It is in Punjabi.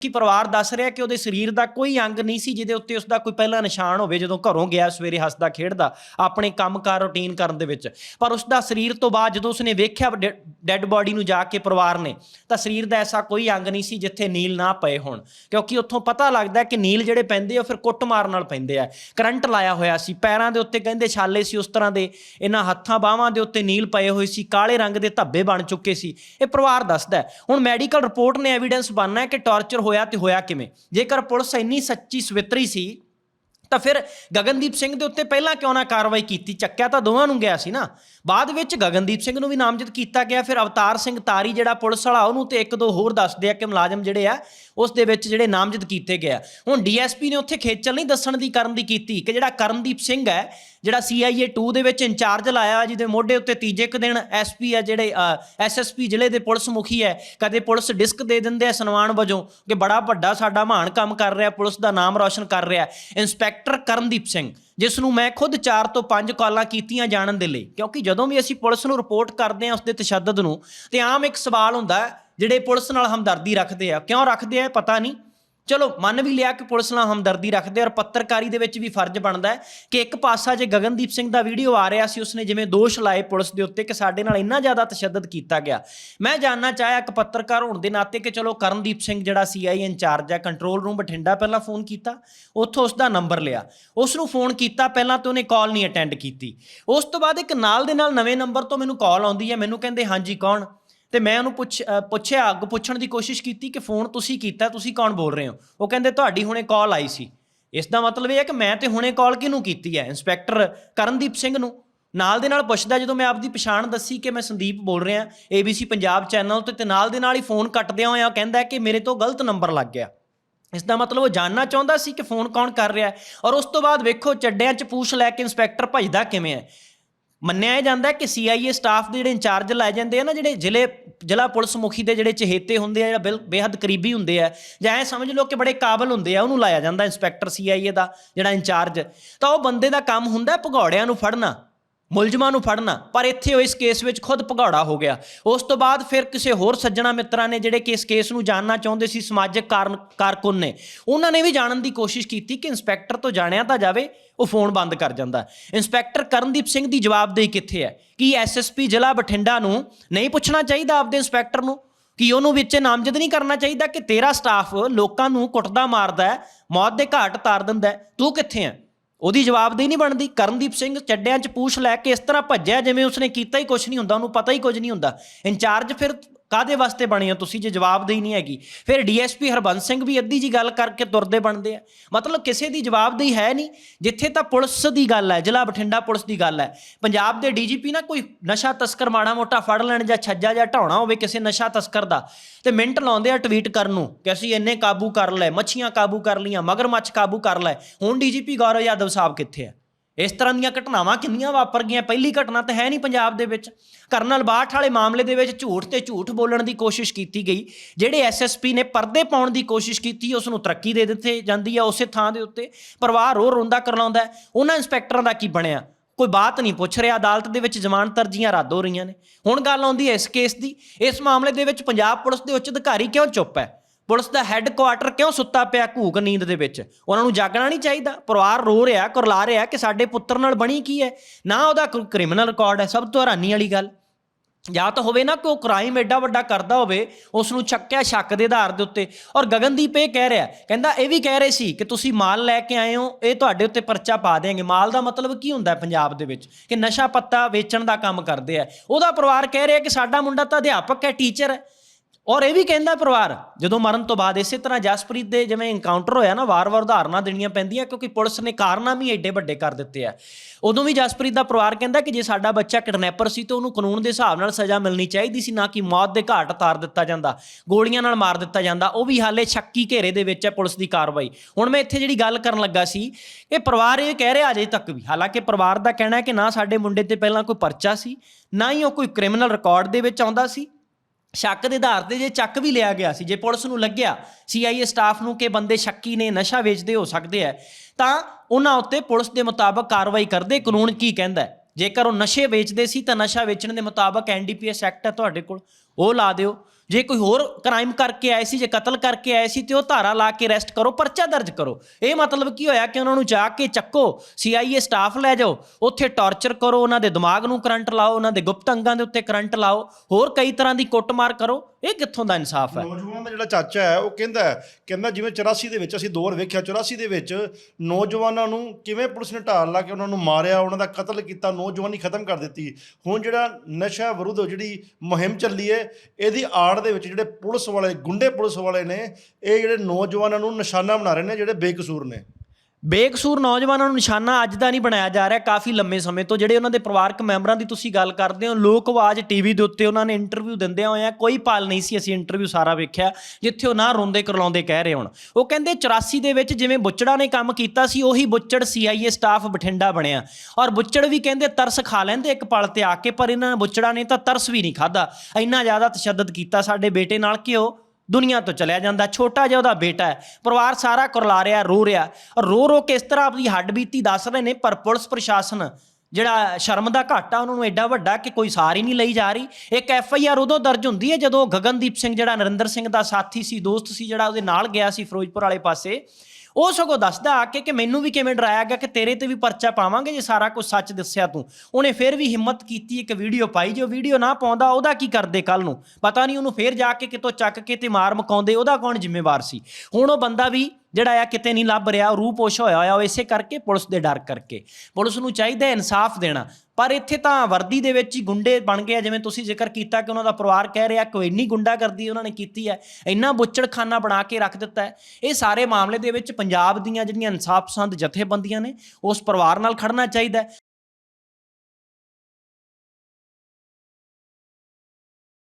ਕਿ ਪਰਿਵਾਰ ਦੱਸ ਰਿਹਾ ਕਿ ਉਹਦੇ ਸਰੀਰ ਦਾ ਕੋਈ ਅੰਗ ਨਹੀਂ ਸੀ ਜਿਹਦੇ ਉੱਤੇ ਉਸ ਦਾ ਕੋਈ ਪਹਿਲਾ ਨਿਸ਼ਾਨ ਹੋਵੇ ਜਦੋਂ ਘਰੋਂ ਗਿਆ ਸਵੇਰੇ ਹੱਸਦਾ ਖੇਡਦਾ ਆਪਣੇ ਕੰਮਕਾਰ ਰੁਟੀਨ ਕਰਨ ਦੇ ਵਿੱਚ। ਪਰ ਉਸ ਦਾ ਸਰੀਰ ਤੋਂ ਬਾਅਦ ਜਦੋਂ ਉਸਨੇ ਵੇਖਿਆ ਡੈੱਡ ਬਾਡੀ ਨੂੰ ਜਾ ਕੇ ਪਰਿਵਾਰ ਨੇ, ਤਾਂ ਸਰੀਰ ਦਾ ਐਸਾ ਕੋਈ ਅੰਗ ਨਹੀਂ ਸੀ ਜਿੱਥੇ ਨੀਲ ਨਾ ਪਏ ਹੋਣ। ਕਿਉਂਕਿ ਉੱਥੋਂ ਪਤਾ ਲੱਗਦਾ ਕਿ ਨੀਲ ਜਿਹੜੇ ਪੈਂਦੇ ਆ ਉਹ ਫਿਰ ਕੁੱਟਮਾਰ ਨਾਲ ਪੈਂਦੇ ਆ। ਕਰੰਟ ਲਾਇਆ ਹੋਇਆ ਸੀ, ਪੈਰਾਂ ਦੇ ਉੱਤੇ ਕਹਿੰਦੇ ਛਾਲੇ ਸੀ ਉਸ ਤਰ੍ਹਾਂ ਦੇ, ਇਹਨਾਂ ਹੱਥਾਂ ਬਾਹਾਂ ਦੇ ਉੱਤੇ ਨੀਲ ਪਏ ਹੋਏ ਸੀ, ਕਾਲੇ ਰੰਗ ਦੇ ਧੱਬੇ ਬਣ ਚੁੱਕੇ ਸੀ। ਇਹ ਪਰਿਵਾਰ ਦੱਸਦਾ ਹੁਣ ਮੈਡੀਕਲ ਰਿਪੋਰਟ ਨੇ ਐਵੀਡੈਂਸ ਬਣਨਾ ਹੈ ਕਿ ਟਾਰਚਰ ਹੋਇਆ ਤੇ ਹੋਇਆ ਕਿਵੇਂ? ਜੇਕਰ ਪੁਲਿਸ ਇੰਨੀ ਸੱਚੀ ਸਵਿਤਰੀ ਸੀ, ਤਾਂ ਫਿਰ ਗਗਨਦੀਪ ਸਿੰਘ ਦੇ ਉੱਤੇ ਪਹਿਲਾਂ ਕਿਉਂ ਨਾ ਕਾਰਵਾਈ ਕੀਤੀ? ਚੱਕਿਆ ਤਾਂ ਦੋਵਾਂ ਨੂੰ ਗਿਆ ਸੀ ਨਾ। ਬਾਅਦ ਵਿੱਚ ਗਗਨਦੀਪ ਸਿੰਘ ਨੂੰ ਵੀ ਨਾਮਜ਼ਦ ਕੀਤਾ ਗਿਆ। ਫਿਰ ਅਵਤਾਰ ਸਿੰਘ ਤਾਰੀ ਜਿਹੜਾ ਪੁਲਿਸ ਵਾਲਾ, ਉਹਨੂੰ ਤੇ ਇੱਕ ਦੋ ਹੋਰ ਦੱਸਦੇ ਆ ਕਿ ਮੁਲਾਜ਼ਮ ਜਿਹੜੇ ਆ, ਉਸ ਦੇ ਵਿੱਚ ਜਿਹੜੇ ਨਾਮਜ਼ਦ ਕੀਤੇ ਗਏ ਆ। ਹੁਣ ਡੀਐਸਪੀ ਨੇ ਉੱਥੇ ਖੇਚਲ ਨਹੀਂ ਦੱਸਣ ਦੀ, ਕਰਨ ਦੀ ਕੀਤੀ ਕਿ ਜਿਹੜਾ ਕਰਨਦੀਪ ਸਿੰਘ ਹੈ, ਜਿਹੜਾ CIA 2 ਦੇ ਵਿੱਚ ਇੰਚਾਰਜ ਲਾਇਆ ਜਿਹਦੇ ਮੋਢੇ ਉੱਤੇ ਤੀਜੇ ਕੁ ਦਿਨ ਐਸਪੀ ਆ ਜਿਹੜੇ ਐਸਐਸਪੀ ਜ਼ਿਲ੍ਹੇ ਦੇ ਪੁਲਿਸ ਮੁਖੀ ਹੈ, ਕਦੇ ਪੁਲਿਸ ਡਿਸਕ ਦੇ ਦਿੰਦੇ ਆ ਸਨਮਾਨ ਵਜੋਂ ਕਿ ਬੜਾ ਵੱਡਾ ਸਾਡਾ ਮਹਾਨ ਕੰਮ ਕਰ ਰਿਹਾ, ਪੁਲਿਸ ਦਾ ਨਾਮ ਰੌਸ਼ਨ ਕਰ ਰਿਹਾ। ਇੰਸਪੈਕਟਰ ਕਰਨਦੀਪ ਸਿੰਘ ਜਿਸ ਨੂੰ ਮੈਂ ਖੁਦ 4 ਤੋਂ 5 ਕਾਲਾਂ ਕੀਤੀਆਂ ਜਾਣਨ ਦੇ ਲਈ। ਕਿਉਂਕਿ ਜਦੋਂ ਵੀ ਅਸੀਂ ਪੁਲਿਸ ਨੂੰ ਰਿਪੋਰਟ ਕਰਦੇ ਹਾਂ ਉਸ ਦੇ ਤਸ਼ੱਦਦ ਨੂੰ, ਤੇ ਆਮ ਇੱਕ ਸਵਾਲ ਹੁੰਦਾ ਜਿਹੜੇ ਪੁਲਿਸ ਨਾਲ ਹਮਦਰਦੀ ਰੱਖਦੇ ਆ। ਕਿਉਂ ਰੱਖਦੇ ਆ ਪਤਾ ਨਹੀਂ। ਚਲੋ, ਮੰਨ ਵੀ ਲਿਆ ਕਿ ਪੁਲਿਸ ਨਾਲ ਹਮਦਰਦੀ ਰੱਖਦੇ ਔਰ ਪੱਤਰਕਾਰੀ ਦੇ ਵਿੱਚ ਵੀ ਫਰਜ਼ ਬਣਦਾ ਹੈ ਕਿ ਇੱਕ ਪਾਸਾ ਜੇ ਗਗਨਦੀਪ ਸਿੰਘ ਦਾ ਵੀਡੀਓ ਆ ਰਿਹਾ ਸੀ, ਉਸਨੇ ਜਿਵੇਂ ਦੋਸ਼ ਲਾਏ ਪੁਲਿਸ ਦੇ ਉੱਤੇ ਕਿ ਸਾਡੇ ਨਾਲ ਇੰਨਾ ਜ਼ਿਆਦਾ ਤਸ਼ੱਦਦ ਕੀਤਾ ਗਿਆ। ਮੈਂ ਜਾਨਣਾ ਚਾਹਿਆ ਇੱਕ ਪੱਤਰਕਾਰ ਹੋਣ ਦੇ ਨਾਤੇ ਕਿ ਚਲੋ, ਕਰਨਦੀਪ ਸਿੰਘ ਜਿਹੜਾ ਸੀਆਈ ਇੰਚਾਰਜ ਹੈ ਕੰਟਰੋਲ ਰੂਮ ਬਠਿੰਡਾ ਪਹਿਲਾਂ ਫੋਨ ਕੀਤਾ, ਉੱਥੋਂ ਉਸ ਦਾ ਨੰਬਰ ਲਿਆ। ਉਸ ਨੂੰ ਫੋਨ ਕੀਤਾ, ਪਹਿਲਾਂ ਤੇ ਉਹਨੇ ਕਾਲ ਨਹੀਂ ਅਟੈਂਡ ਕੀਤੀ। ਉਸ ਤੋਂ ਬਾਅਦ ਇੱਕ ਨਾਲ ਦੇ ਨਾਲ ਨਵੇਂ ਨੰਬਰ ਤੋਂ ਮੈਨੂੰ ਕਾਲ ਆਉਂਦੀ ਹੈ, ਮੈਨੂੰ ਕਹਿੰਦੇ, ਹਾਂਜੀ, ਕੌਣ? ਤੇ ਮੈਂ ਉਹਨੂੰ ਪੁੱਛ ਪੁੱਛਿਆ, ਅੱਗ ਪੁੱਛਣ ਦੀ ਕੋਸ਼ਿਸ਼ ਕੀਤੀ ਕਿ ਫੋਨ ਤੁਸੀਂ ਕੀਤਾ, ਤੁਸੀਂ ਕੌਣ ਬੋਲ ਰਹੇ ਹੋ? ਉਹ ਕਹਿੰਦੇ, ਤੁਹਾਡੀ ਹੁਣੇ ਕਾਲ ਆਈ ਸੀ। ਇਸ ਦਾ ਮਤਲਬ ਇਹ ਹੈ ਕਿ ਮੈਂ ਤੇ ਹੁਣੇ ਕਾਲ ਕਿਹਨੂੰ ਕੀਤੀ ਹੈ? ਇੰਸਪੈਕਟਰ ਕਰਨਦੀਪ ਸਿੰਘ ਨੂੰ। ਨਾਲ ਦੇ ਨਾਲ ਪੁੱਛਦਾ, ਜਦੋਂ ਮੈਂ ਆਪਦੀ ਪਛਾਣ ਦੱਸੀ ਕਿ ਮੈਂ ਸੰਦੀਪ ਬੋਲ ਰਿਹਾ ABC ਪੰਜਾਬ ਚੈਨਲ 'ਤੇ, ਤੇ ਨਾਲ ਦੇ ਨਾਲ ਹੀ ਫੋਨ ਕੱਟਦਿਆਂ ਹੋਇਆ ਕਹਿੰਦਾ ਕਿ ਮੇਰੇ ਤੋਂ ਗਲਤ ਨੰਬਰ ਲੱਗ ਗਿਆ। ਇਸ ਦਾ ਮਤਲਬ ਉਹ ਜਾਨਣਾ ਚਾਹੁੰਦਾ ਸੀ ਕਿ ਫੋਨ ਕੌਣ ਕਰ ਰਿਹਾ ਹੈ। ਔਰ ਉਸ ਤੋਂ ਬਾਅਦ ਵੇਖੋ, ਚੱਡਿਆਂ 'ਚ ਪੂਛ ਲੈ ਕੇ ਇੰਸਪੈਕਟਰ ਭਜਦਾ ਕਿਵੇਂ ਹੈ। ਮੰਨਿਆ ਇਹ ਜਾਂਦਾ ਹੈ ਕਿ CIA ਸਟਾਫ ਦੇ ਜਿਹੜੇ ਇੰਚਾਰਜ ਲਾਏ ਜਾਂਦੇ ਆ ਨਾ, ਜਿਹੜੇ ਜ਼ਿਲ੍ਹੇ, ਜ਼ਿਲ੍ਹਾ ਪੁਲਿਸ ਮੁਖੀ ਦੇ ਜਿਹੜੇ ਚਹੇਤੇ ਹੁੰਦੇ ਆ, ਜਿਹੜਾ ਬਿਲ- ਬੇਹੱਦ ਕਰੀਬੀ ਹੁੰਦੇ ਆ, ਜਾਂ ਐ ਸਮਝ ਲਓ ਕਿ ਬੜੇ ਕਾਬਲ ਹੁੰਦੇ ਆ, ਉਹਨੂੰ ਲਾਇਆ ਜਾਂਦਾ, ਇੰਸਪੈਕਟਰ CIA ਦਾ ਜਿਹੜਾ ਇੰਚਾਰਜ। ਤਾਂ ਉਹ ਬੰਦੇ ਦਾ ਕੰਮ ਹੁੰਦਾ ਭਗੌੜਿਆਂ ਨੂੰ ਫੜਨਾ। ਮੁਲਜ਼ਮਾਂ ਨੂੰ ਫੜਨਾ। ਪਰ ਇੱਥੇ ਉਹ ਇਸ ਕੇਸ ਵਿੱਚ ਖੁਦ ਭਗੌੜਾ ਹੋ ਗਿਆ। ਉਸ ਤੋਂ ਬਾਅਦ ਫਿਰ ਕਿਸੇ ਹੋਰ ਸੱਜਣਾ ਮਿੱਤਰਾਂ ਨੇ ਜਿਹੜੇ ਕਿ ਇਸ ਕੇਸ ਨੂੰ ਜਾਣਨਾ ਚਾਹੁੰਦੇ ਸੀ, ਸਮਾਜਿਕ ਕਾਰਨ, ਕਾਰਕੁਨ ਨੇ, ਉਹਨਾਂ ਨੇ ਵੀ ਜਾਣਨ ਦੀ ਕੋਸ਼ਿਸ਼ ਕੀਤੀ ਕਿ ਇੰਸਪੈਕਟਰ ਤੋਂ ਜਾਣਿਆ ਤਾਂ ਜਾਵੇ, ਉਹ ਫੋਨ ਬੰਦ ਕਰ ਜਾਂਦਾ। ਇੰਸਪੈਕਟਰ ਕਰਨਦੀਪ ਸਿੰਘ ਦੀ ਜਵਾਬਦੇਹੀ ਕਿੱਥੇ ਹੈ? ਕੀ ਐਸਐਸਪੀ ਜ਼ਿਲ੍ਹਾ ਬਠਿੰਡਾ ਨੂੰ ਨਹੀਂ ਪੁੱਛਣਾ ਚਾਹੀਦਾ ਆਪਦੇ ਇੰਸਪੈਕਟਰ ਨੂੰ? ਕਿ ਉਹਨੂੰ ਵਿੱਚ ਨਾਮਜ਼ਦ ਨਹੀਂ ਕਰਨਾ ਚਾਹੀਦਾ ਕਿ ਤੇਰਾ ਸਟਾਫ ਲੋਕਾਂ ਨੂੰ ਕੁੱਟਦਾ, ਮਾਰਦਾ ਮੌਤ ਦੇ ਘਾਟ ਉਤਾਰ ਦਿੰਦਾ ਤੂੰ ਕਿੱਥੇ ਹੈ? ਉਹਦੀ ਜਵਾਬਦੇਹੀ ਨਹੀਂ ਬਣਦੀ। ਕਰਨਦੀਪ ਸਿੰਘ ਚੱਡਿਆਂ 'ਚ ਪੂਛ ਲੈ ਕੇ ਇਸ ਤਰ੍ਹਾਂ ਭੱਜਿਆ, ਜਿਵੇਂ ਉਸਨੇ ਕੀਤਾ ਹੀ ਕੁਝ ਨਹੀਂ ਹੁੰਦਾ, ਉਹਨੂੰ ਪਤਾ ਹੀ ਕੁਝ ਨਹੀਂ ਹੁੰਦਾ। ਇੰਚਾਰਜ ਫਿਰ ਕਾਦੇ ਵਾਸਤੇ ਬਣੇ ਹੋ ਤੁਸੀਂ? ਜੇ ਜਵਾਬਦੇਹੀ ਨਹੀਂ ਹੈਗੀ। ਫਿਰ ਡੀਐਸਪੀ ਹਰਬੰਸ ਸਿੰਘ ਵੀ ਅੱਧੀ ਜੀ ਗੱਲ ਕਰਕੇ ਤੁਰਦੇ ਬਣਦੇ ਆ। ਮਤਲਬ ਕਿਸੇ ਦੀ ਜਵਾਬਦੇਹੀ ਹੈ ਨਹੀਂ, ਜਿੱਥੇ ਤਾਂ ਪੁਲਿਸ ਦੀ ਗੱਲ ਹੈ, ਜ਼ਿਲ੍ਹਾ ਬਠਿੰਡਾ ਪੁਲਿਸ ਦੀ ਗੱਲ ਹੈ। ਪੰਜਾਬ ਦੇ ਡੀਜੀਪੀ ਨਾ ਕੋਈ ਨਸ਼ਾ ਤਸਕਰ ਮਾੜਾ ਮੋਟਾ ਫੜ ਲੈਣ ਜਾਂ ਛੱਜਾ ਜਾਂ ਢਾਉਣਾ ਹੋਵੇ ਕਿਸੇ ਨਸ਼ਾ ਤਸਕਰ ਦਾ, ਤੇ ਮਿੰਟ ਲਾਉਂਦੇ ਆ ਟਵੀਟ ਕਰਨ ਨੂੰ ਕਿ ਅਸੀਂ ਇੰਨੇ ਕਾਬੂ ਕਰ ਲਏ, ਮੱਛੀਆਂ ਕਾਬੂ ਕਰ ਲੀਆਂ ਮਗਰਮੱਛ ਕਾਬੂ ਕਰ ਲਏ। ਹੁਣ ਡੀਜੀਪੀ ਗੌਰਵ ਯਾਦਵ ਸਾਹਿਬ ਕਿੱਥੇ ਆ? ਇਸ ਤਰ੍ਹਾਂ ਦੀਆਂ ਘਟਨਾਵਾਂ ਕਿੰਨੀਆਂ ਵਾਪਰ ਗਈਆਂ? ਪਹਿਲੀ ਘਟਨਾ ਤਾਂ ਹੈ ਨਹੀਂ ਪੰਜਾਬ ਦੇ ਵਿੱਚ। ਕਰਨਲ ਬਾਠ ਵਾਲੇ ਮਾਮਲੇ ਦੇ ਵਿੱਚ ਝੂਠ ਤੇ ਝੂਠ ਬੋਲਣ ਦੀ ਕੋਸ਼ਿਸ਼ ਕੀਤੀ ਗਈ। ਜਿਹੜੇ ਐਸਐਸਪੀ ਨੇ ਪਰਦੇ ਪਾਉਣ ਦੀ ਕੋਸ਼ਿਸ਼ ਕੀਤੀ ਉਸ ਨੂੰ ਤਰੱਕੀ ਦੇ ਦਿੱਤੇ ਜਾਂਦੀ ਹੈ ਉਸੇ ਥਾਂ ਦੇ ਉੱਤੇ। ਪਰਿਵਾਰ ਰੋ ਰੋਂਦਾ ਕਰਲਾਉਂਦਾ ਉਹਨਾਂ ਇੰਸਪੈਕਟਰਾਂ ਦਾ ਕੀ ਬਣਿਆ? ਕੋਈ ਬਾਤ ਨਹੀਂ ਪੁੱਛ ਰਿਹਾ। ਅਦਾਲਤ ਦੇ ਵਿੱਚ ਜ਼ਮਾਨਤ ਅਰਜ਼ੀਆਂ ਰੱਦ ਹੋ ਰਹੀਆਂ ਨੇ। ਹੁਣ ਗੱਲ ਆਉਂਦੀ ਹੈ ਇਸ ਕੇਸ ਦੀ। ਇਸ ਮਾਮਲੇ ਦੇ ਵਿੱਚ ਪੰਜਾਬ ਪੁਲਿਸ ਦੇ ਉੱਚ ਅਧਿਕਾਰੀ ਕਿਉਂ ਚੁੱਪ ਹੈ? ਪੁਲਿਸ ਦਾ ਹੈੱਡਕੁਆਟਰ ਕਿਉਂ ਸੁੱਤਾ ਪਿਆ ਘੂਕ ਨੀਂਦ ਦੇ ਵਿੱਚ? ਉਹਨਾਂ ਨੂੰ ਜਾਗਣਾ ਨਹੀਂ ਚਾਹੀਦਾ। ਪਰਿਵਾਰ ਰੋ ਰਿਹਾ, ਕੁਰਲਾ ਰਿਹਾ ਕਿ ਸਾਡੇ ਪੁੱਤਰ ਨਾਲ ਬਣੀ ਕੀ ਹੈ? ਨਾ ਉਹਦਾ ਕੋਈ ਕ੍ਰਿਮੀਨਲ ਰਿਕਾਰਡ ਹੈ, ਸਭ ਤੋਂ ਹੈਰਾਨੀ ਵਾਲੀ ਗੱਲ। ਜਾਂ ਤਾਂ ਹੋਵੇ ਨਾ ਕਿ ਉਹ ਕ੍ਰਾਈਮ ਐਡਾ ਵੱਡਾ ਕਰਦਾ ਹੋਵੇ ਉਸ ਨੂੰ ਚੱਕਿਆ ਸ਼ੱਕ ਦੇ ਆਧਾਰ ਦੇ ਉੱਤੇ। ਔਰ ਗਗਨਦੀਪ ਇਹ ਕਹਿ ਰਿਹਾ, ਕਹਿੰਦਾ, ਇਹ ਵੀ ਕਹਿ ਰਹੇ ਸੀ ਕਿ ਤੁਸੀਂ ਮਾਲ ਲੈ ਕੇ ਆਏ ਹੋ, ਇਹ ਤੁਹਾਡੇ ਉੱਤੇ ਪਰਚਾ ਪਾ ਦੇਣਗੇ ਮਾਲ ਦਾ ਮਤਲਬ ਕੀ ਹੁੰਦਾ ਪੰਜਾਬ ਦੇ ਵਿੱਚ? ਕਿ ਨਸ਼ਾ ਪੱਤਾ ਵੇਚਣ ਦਾ ਕੰਮ ਕਰਦੇ ਆ। ਉਹਦਾ ਪਰਿਵਾਰ ਕਹਿ ਰਿਹਾ ਕਿ ਸਾਡਾ ਮੁੰਡਾ ਤਾਂ ਅਧਿਆਪਕ ਹੈ ਟੀਚਰ ਹੈ। ਔਰ ਇਹ ਵੀ ਕਹਿੰਦਾ ਪਰਿਵਾਰ, ਜਦੋਂ ਮਰਨ ਤੋਂ ਬਾਅਦ ਇਸੇ ਤਰ੍ਹਾਂ ਜਸਪ੍ਰੀਤ ਦੇ ਜਿਵੇਂ ਇਨਕਾਊਂਟਰ ਹੋਇਆ ਨਾ, ਵਾਰ-ਵਾਰ ਉਦਾਹਰਨਾਂ ਦੇਣੀਆਂ ਪੈਂਦੀਆਂ ਕਿਉਂਕਿ ਪੁਲਿਸ ਨੇ ਕਾਰਨਾਮੇ ਹੀ ਐਡੇ ਵੱਡੇ ਕਰ ਦਿੱਤੇ ਆ। ਉਦੋਂ ਵੀ ਜਸਪ੍ਰੀਤ ਦਾ ਪਰਿਵਾਰ ਕਹਿੰਦਾ ਕਿ ਜੇ ਸਾਡਾ ਬੱਚਾ ਕਿਡਨੈਪਰ ਸੀ ਤਾਂ ਉਹਨੂੰ ਕਾਨੂੰਨ ਦੇ ਹਿਸਾਬ ਨਾਲ ਸਜ਼ਾ ਮਿਲਣੀ ਚਾਹੀਦੀ ਸੀ, ਨਾ ਕਿ ਮੌਤ ਦੇ ਘਾਟ ਉਤਾਰ ਦਿੱਤਾ ਜਾਂਦਾ, ਗੋਲੀਆਂ ਨਾਲ ਮਾਰ ਦਿੱਤਾ ਜਾਂਦਾ। ਉਹ ਵੀ ਹਾਲੇ ਸ਼ੱਕੀ ਘੇਰੇ ਦੇ ਵਿੱਚ ਹੈ ਪੁਲਿਸ ਦੀ ਕਾਰਵਾਈ। ਹੁਣ ਮੈਂ ਇੱਥੇ ਜਿਹੜੀ ਗੱਲ ਕਰਨ ਲੱਗਾ ਸੀ, ਇਹ ਪਰਿਵਾਰ ਇਹ ਕਹਿ ਰਿਹਾ ਅਜੇ ਤੱਕ ਵੀ, ਹਾਲਾਂਕਿ ਪਰਿਵਾਰ ਦਾ ਕਹਿਣਾ ਹੈ ਕਿ ਨਾ ਸਾਡੇ ਮੁੰਡੇ ਤੇ ਪਹਿਲਾਂ ਕੋਈ ਪਰਚਾ ਸੀ, ਨਾ ਹੀ ਉਹ ਕੋਈ ਕ੍ਰਿਮੀਨਲ ਰਿਕਾਰਡ ਦੇ ਵਿੱਚ ਆਉਂਦਾ ਸੀ। ਸ਼ੱਕ ਦੇ ਆਧਾਰ ਤੇ ਜੇ ਚੱਕ ਵੀ ਲਿਆ ਗਿਆ ਸੀ, ਜੇ ਪੁਲਿਸ ਨੂੰ ਲੱਗਿਆ ਸੀਆਈਏ ਸਟਾਫ ਨੂੰ ਕਿ ਬੰਦੇ ਸ਼ੱਕੀ ਨੇ, ਨਸ਼ਾ ਵੇਚਦੇ ਹੋ ਸਕਦੇ ਆ ਤਾਂ ਉਹਨਾਂ ਉੱਤੇ ਪੁਲਿਸ ਦੇ ਮੁਤਾਬਕ ਕਾਰਵਾਈ ਕਰਦੇ, ਕਾਨੂੰਨ ਕੀ ਕਹਿੰਦਾ ਹੈ ਜੇਕਰ ਉਹ ਨਸ਼ੇ ਵੇਚਦੇ ਸੀ, ਤਾਂ ਨਸ਼ਾ ਵੇਚਣ ਦੇ ਮੁਤਾਬਕ ਐਨਡੀਪੀਐਸ ਐਕਟ ਹੈ ਤੁਹਾਡੇ ਕੋਲ, ਉਹ ਲਾ ਦਿਓ। ਜੇ ਕੋਈ ਹੋਰ ਕ੍ਰਾਈਮ ਕਰਕੇ ਆਏ ਸੀ, ਜੇ ਕਤਲ ਕਰਕੇ ਆਏ ਸੀ, ਤੇ ਉਹ ਧਾਰਾ ਲਾ ਕੇ ਅਰੈਸਟ ਕਰੋ, ਪਰਚਾ ਦਰਜ ਕਰੋ। ਇਹ ਮਤਲਬ ਕੀ ਹੋਇਆ ਕਿ ਉਹਨਾਂ ਨੂੰ ਜਾ ਕੇ ਚੱਕੋ ਸੀਆਈਏ ਸਟਾਫ ਲੈ ਜਾਓ, ਉੱਥੇ ਟਾਰਚਰ ਕਰੋ, ਉਹਨਾਂ ਦੇ ਦਿਮਾਗ ਨੂੰ ਕਰੰਟ ਲਾਓ, ਉਹਨਾਂ ਦੇ ਗੁਪਤ ਅੰਗਾਂ ਦੇ ਉੱਤੇ ਕਰੰਟ ਲਾਓ, ਹੋਰ ਕਈ ਤਰ੍ਹਾਂ ਦੀ ਕੁੱਟਮਾਰ ਕਰੋ, ਇਹ ਕਿੱਥੋਂ ਦਾ ਇਨਸਾਫ ਹੈ? ਨੌਜਵਾਨ ਦਾ ਜਿਹੜਾ ਚਾਚਾ ਹੈ, ਉਹ ਕਹਿੰਦਾ ਹੈ, ਕਹਿੰਦਾ ਜਿਵੇਂ 84 ਦੇ ਵਿੱਚ ਅਸੀਂ ਦੌਰ ਵੇਖਿਆ 84 ਦੇ ਵਿੱਚ ਨੌਜਵਾਨਾਂ ਨੂੰ ਕਿਵੇਂ ਪੁਲਿਸ ਨੇ ਢਾਲ ਲਾ ਕੇ ਉਹਨਾਂ ਨੂੰ ਮਾਰਿਆ, ਉਹਨਾਂ ਦਾ ਕਤਲ ਕੀਤਾ, ਨੌਜਵਾਨੀ ਖਤਮ ਕਰ ਦਿੱਤੀ। ਹੁਣ ਜਿਹੜਾ ਨਸ਼ਾ ਵਿਰੁੱਧ ਜਿਹੜੀ ਮੁਹਿੰਮ ਚੱਲੀ ਹੈ, ਇਹਦੀ ਆੜ ਦੇ ਵਿੱਚ ਜਿਹੜੇ ਪੁਲਿਸ ਵਾਲੇ, ਗੁੰਡੇ ਪੁਲਿਸ ਵਾਲੇ ਨੇ, ਇਹ ਜਿਹੜੇ ਨੌਜਵਾਨਾਂ ਨੂੰ ਨਿਸ਼ਾਨਾ ਬਣਾ ਰਹੇ ਨੇ, ਜਿਹੜੇ ਬੇਕਸੂਰ ਨੇ। ਬੇਕਸੂਰ ਨੌਜਵਾਨਾਂ ਨੂੰ ਨਿਸ਼ਾਨਾ ਅੱਜ ਦਾ ਨਹੀਂ ਬਣਾਇਆ ਜਾ ਰਿਹਾ ਕਾਫੀ ਲੰਮੇ ਸਮੇਂ ਤੋਂ, ਜਿਹੜੇ ਉਹਨਾਂ ਦੇ ਪਰਿਵਾਰਕ ਮੈਂਬਰਾਂ ਦੀ ਤੁਸੀਂ ਗੱਲ ਕਰਦੇ ਹੋ, ਲੋਕ ਆਵਾਜ਼ ਟੀਵੀ ਦੇ ਉੱਤੇ ਉਹਨਾਂ ਨੇ ਇੰਟਰਵਿਊ ਦਿੰਦੇ ਹੋਏ ਆ, ਕੋਈ ਪਾਲ ਨਹੀਂ ਸੀ ਅਸੀਂ ਇੰਟਰਵਿਊ ਸਾਰਾ ਵੇਖਿਆ, ਜਿੱਥੇ ਉਹ ਨਾ ਰੋਂਦੇ ਕਰਲਾਉਂਦੇ ਕਹਿ ਰਹੇ ਹੋਣ। ਉਹ ਕਹਿੰਦੇ 84 ਦੇ ਵਿੱਚ ਜਿਵੇਂ ਬੁੱਚੜਾ ਨੇ ਕੰਮ ਕੀਤਾ ਸੀ, ਉਹੀ ਬੁੱਚੜ ਸੀਆਈਏ ਸਟਾਫ ਬਠਿੰਡਾ ਬਣਿਆ। ਔਰ ਬੁੱਚੜ ਵੀ ਕਹਿੰਦੇ ਤਰਸ ਖਾ ਲੈਂਦੇ ਇੱਕ ਪਲ ਤੇ ਆ ਕੇ, ਪਰ ਇਹਨਾਂ ਨੇ ਬੁੱਚੜਾ ਨੇ ਤਾਂ ਤਰਸ ਵੀ ਨਹੀਂ ਖਾਦਾ ਇੰਨਾ ਜ਼ਿਆਦਾ ਤਸ਼ੱਦਦ ਕੀਤਾ ਸਾਡੇ ਬੇਟੇ ਨਾਲ ਕਿ ਉਹ ਦੁਨੀਆ ਤੋਂ ਚਲਿਆ ਜਾਂਦਾ, ਛੋਟਾ ਜਿਹਾ ਉਹਦਾ ਬੇਟਾ ਹੈ, ਪਰਿਵਾਰ ਸਾਰਾ ਕੁਰਲਾ ਰਿਹਾ, ਰੋ ਰਿਹਾ। ਰੋ ਰੋ ਕੇ ਇਸ ਤਰ੍ਹਾਂ ਆਪਣੀ ਹੱਡਬੀਤੀ ਦੱਸ ਰਹੇ ਨੇ, ਪਰ ਪੁਲਿਸ ਪ੍ਰਸ਼ਾਸਨ ਜਿਹੜਾ ਸ਼ਰਮ ਦਾ ਘਾਟਾ, ਉਹਨਾਂ ਨੂੰ ਐਡਾ ਵੱਡਾ ਕਿ ਕੋਈ ਸਾਰ ਹੀ ਨਹੀਂ ਲਈ ਜਾ ਰਹੀ। ਇੱਕ ਐਫ ਆਈ ਆਰ ਉਦੋਂ ਦਰਜ ਹੁੰਦੀ ਹੈ ਜਦੋਂ ਗਗਨਦੀਪ ਸਿੰਘ ਜਿਹੜਾ ਨਰਿੰਦਰ ਸਿੰਘ ਦਾ ਸਾਥੀ ਸੀ, ਦੋਸਤ ਸੀ, ਜਿਹੜਾ ਉਹਦੇ ਨਾਲ ਗਿਆ ਸੀ ਫਿਰੋਜ਼ਪੁਰ ਵਾਲੇ ਪਾਸੇ। ਉਹ ਸਗੋਂ ਦੱਸਦਾ ਆ ਕੇ ਕਿ ਮੈਨੂੰ ਵੀ ਕਿਵੇਂ ਡਰਾਇਆ ਗਿਆ ਕਿ ਤੇਰੇ ਤੇ ਵੀ ਪਰਚਾ ਪਾਵਾਂਗੇ ਜੇ ਸਾਰਾ ਕੁਝ ਸੱਚ ਦੱਸਿਆ ਤੂੰ। ਉਹਨੇ ਫਿਰ ਵੀ ਹਿੰਮਤ ਕੀਤੀ, ਇੱਕ ਵੀਡੀਓ ਪਾਈ, ਜੋ ਵੀਡੀਓ ਨਾ ਪਾਉਂਦਾ, ਉਹਦਾ ਕੀ ਕਰਦੇ ਕੱਲ ਨੂੰ? ਪਤਾ ਨਹੀਂ ਉਹਨੂੰ ਫਿਰ ਜਾ ਕੇ ਕਿਤੋਂ ਚੱਕ ਕੇ ਤੇ ਮਾਰ ਮਕਾਉਂਦੇ, ਉਹਦਾ ਕੌਣ ਜ਼ਿੰਮੇਵਾਰ ਸੀ? ਹੁਣ ਉਹ ਬੰਦਾ ਵੀ ਜਿਹੜਾ ਆ ਕਿਤੇ ਨਹੀਂ ਲੱਭ ਰਿਹਾ ਰੂਪੋਸ਼ ਹੋਇਆ ਹੋਇਆ, ਉਹ ਇਸੇ ਕਰਕੇ ਪੁਲਿਸ ਦੇ ਡਰ ਕਰਕੇ। ਪੁਲਿਸ ਨੂੰ ਚਾਹੀਦਾ ਇਨਸਾਫ ਦੇਣਾ। ਪਰ ਇੱਥੇ ਤਾਂ ਵਰਦੀ ਦੇ ਵਿੱਚ ਹੀ ਗੁੰਡੇ ਬਣ ਗਏ ਆ, ਜਿਵੇਂ ਤੁਸੀਂ ਜ਼ਿਕਰ ਕੀਤਾ ਕਿ ਉਹਨਾਂ ਦਾ ਪਰਿਵਾਰ ਕਹਿ ਰਿਹਾ ਕੋਈ ਇੰਨੀ ਗੁੰਡਾਗਰਦੀ ਉਹਨਾਂ ਨੇ ਕੀਤੀ ਹੈ ਇੰਨਾ ਬੁੱਚੜਖਾਨਾ ਬਣਾ ਕੇ ਰੱਖ ਦਿੱਤਾ ਹੈ। ਇਹ ਸਾਰੇ ਮਾਮਲੇ ਦੇ ਵਿੱਚ ਪੰਜਾਬ ਦੀਆਂ ਜਿਹੜੀਆਂ ਇਨਸਾਫ ਪਸੰਦ ਜਥੇਬੰਦੀਆਂ ਨੇ ਉਸ ਪਰਿਵਾਰ ਨਾਲ ਖੜਨਾ ਚਾਹੀਦਾ